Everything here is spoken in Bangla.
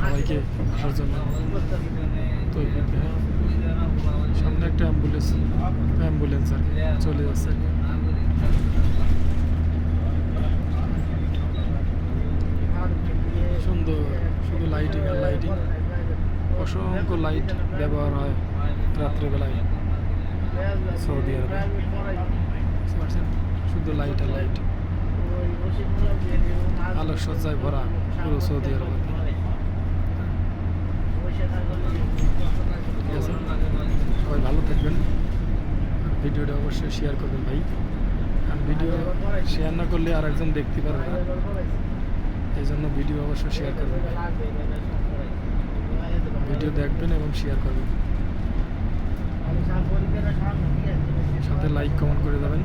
সবাইকে আসার জন্য। তো সামনে একটা অ্যাম্বুলেন্স অ্যাম্বুলেন্স আর চলে যাচ্ছে সুন্দর, শুধু লাইটিং আর লাইটিং অসংখ্য লাইট ব্যবহার হয় রাত্রেবেলায় সৌদি আরবে। শুধু লাইট আর লাইট আলোকসজ্জায় ভরা পুরো সৌদি আরব ভিডিওটা অবশ্যই শেয়ার করবেন ভাই। ভিডিও শেয়ার না করলে আর একজন দেখতে পারবে না। এই জন্য ভিডিও অবশ্যই শেয়ার করবেন ভাই। ভিডিও দেখবেন এবং শেয়ার করবেন। সাথে লাইক কমেন্ট করে দেবেন।